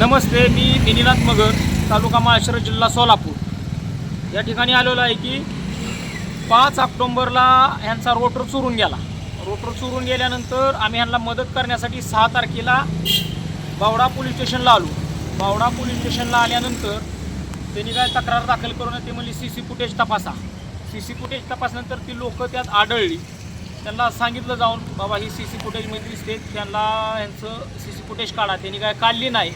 नमस्ते मी दिनीनाथ मगर तालुका माळशिरस जिल्हा सोलापूर. या ठिकाणी आलेलो आहे की पाच ऑक्टोंबरला ह्यांचा रोटर चुरून गेला. रोटर चुरून गेल्यानंतर आम्ही ह्यांना मदत करण्यासाठी सहा तारखेला बावडा पोलीस स्टेशनला आलो. बावडा पोलीस स्टेशनला आल्यानंतर त्यांनी काय तक्रार दाखल करून ते म्हणली सी सी फुटेज तपासा. सी सी फुटेज तपासल्यानंतर ती लोकं त्यात आढळली. त्यांना सांगितलं जाऊन बाबा ही सी सी फुटेजमध्ये दिसते त्यांना ह्यांचं सी सी फुटेज काढा. त्यांनी काय काढली नाही.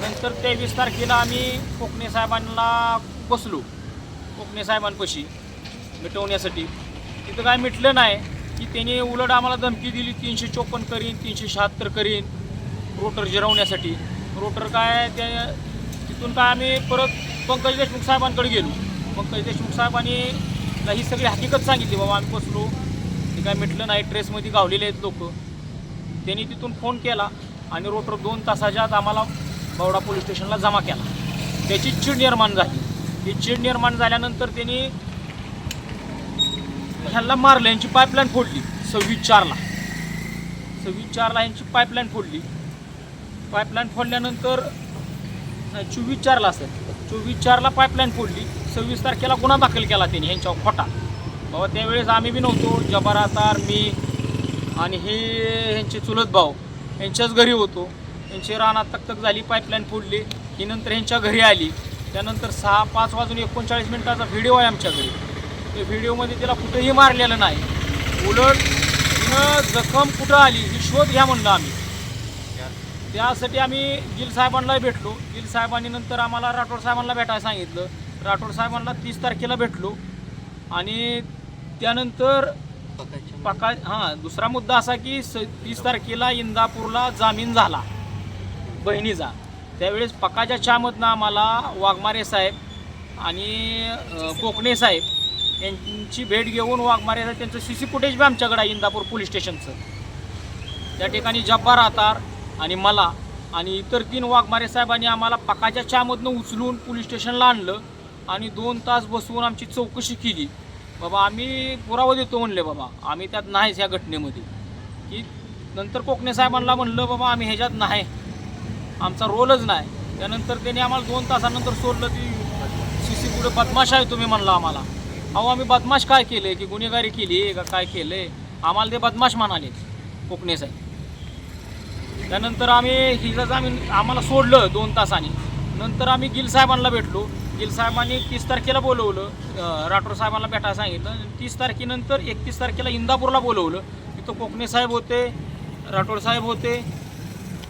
नंतर तेवीस तारखेला आम्ही कोकणे साहेबांना बसलो. कोकणे साहेबांपाशी मिटवण्यासाठी. तिथं काय मिटलं नाही की त्यांनी उलट आम्हाला धमकी दिली तीनशे चोपन्न करीन तीनशे शहात्तर करीन रोटर जिरवण्यासाठी. रोटर काय त्या तिथून काय आम्ही परत पंकज देशमुख साहेबांकडे गेलो. पंकज देशमुख साहेबांनी ही सगळी हकीकत सांगितली बाबा आम्ही बसलो. ते काय मिटलं नाही ट्रेसमध्ये गावलेले आहेत लोक. त्यांनी तिथून फोन केला आणि रोटर दोन तासाच्या आत आम्हाला बावडा पोलीस स्टेशनला जमा केला. त्याची चीड निर्माण झाली. ही चीड निर्माण झाल्यानंतर त्यांनी ह्यांना मारलं यांची पाईपलाईन फोडली सव्वीस चारला सव्वीस चारला यांची पाईपलाईन फोडली. पाईपलाईन फोडल्यानंतर चोवीस चारला असेल चोवीस चारला पाईपलाईन फोडली. सव्वीस तारखेला गुन्हा दाखल केला त्यांनी ह्यांच्यावर खोटा. बाबा त्यावेळेस आम्ही बी नव्हतो. जबार आतार मी आणि हे ह्यांचे चुलत भाऊ यांच्याच घरी होतो. यांची रानात तकतक झाली पाईपलाईन फोडली. ही नंतर ह्यांच्या घरी आली. त्यानंतर सहा पाच वाजून एकोणचाळीस मिनिटाचा व्हिडिओ आहे आमच्या घरी. त्या व्हिडिओमध्ये तिला कुठेही मारलेलं नाही. उलट तिनं जखम कुठं आली ही शोध घ्या म्हणलं आम्ही. त्यासाठी आम्ही गिल साहेबांना भेटलो. गिल साहेबांनी नंतर आम्हाला राठोड साहेबांना भेटायला सांगितलं. राठोड साहेबांना तीस तारखेला भेटलो. आणि त्यानंतर पका हां दुसरा मुद्दा असा की स तीस तारखेला इंदापूरला जामीन झाला. बहिणीचा. त्यावेळेस पकाच्या चहामधनं आम्हाला वाघमारे साहेब आणि कोकणे साहेब यांची भेट घेऊन वाघमारे साहेब त्यांचं सी सी फुटेज बी आमच्याकडे आहे इंदापूर पोलीस स्टेशनचं. त्या ठिकाणी जब्बार आतार आणि मला आणि इतर तीन वाघमारे साहेबांनी आम्हाला पकाच्या चहामधनं उचलून पोलीस स्टेशनला आणलं आणि दोन तास बसवून आमची चौकशी केली. बाबा आम्ही पुरावा देतो म्हणले बाबा. आम्ही त्यात नाहीच ह्या घटनेमध्ये. की नंतर कोकणे साहेबांना म्हणलं बाबा आम्ही ह्याच्यात नाही. आमचा रोलच नाही. त्यानंतर त्यांनी आम्हाला दोन तासानंतर सोडलं की सी सी कुठे बदमाश आहे तुम्ही म्हणलं आम्हाला. अहो आम्ही बदमाश काय केलं? की गुन्हेगारी केली का? काय केलं आम्हाला ते बदमाश म्हणाले कोकणे साहेब. त्यानंतर आम्ही हिला आम्ही आम्हाला सोडलं दोन तासाने. नंतर आम्ही गिल साहेबांना भेटलो. गिल साहेबांनी तीस तारखेला बोलवलं. राठोड साहेबांना भेटायला सांगितलं. तीस तारखेनंतर एकतीस तारखेला इंदापूरला बोलवलं. तिथं कोकणे साहेब होते राठोड साहेब होते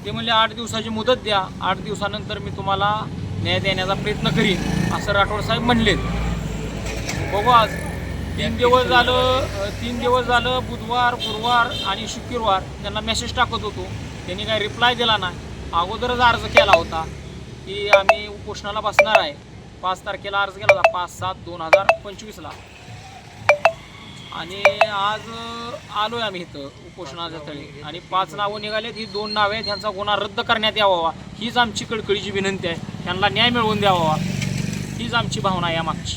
ते म्हणले आठ दिवसाची मुदत द्या. आठ दिवसानंतर मी तुम्हाला न्याय देण्याचा प्रयत्न करीन. असं राठोड साहेब म्हणलेत. बघू आज. तीन दिवस झालं तीन दिवस झालं बुधवार गुरुवार आणि शुक्रवार त्यांना मेसेज टाकत होतो. त्यांनी काही रिप्लाय दिला नाही. अगोदरच अर्ज केला होता की आम्ही उपोषणाला बसणार आहे. पाच तारखेला अर्ज केला होता. पाच सात दोन हजार पंचवीसला. आणि आज आलो आलोय आम्ही इथं उपोषणाच्या तळी आणि पाच नावं निघालेत. ही दोन नावे आहेत. ह्यांचा गुन्हा रद्द करण्यात यावा हीच आमची कळकळीची विनंती आहे. त्यांना न्याय मिळवून द्यावा हीच आमची भावना आहे या मागची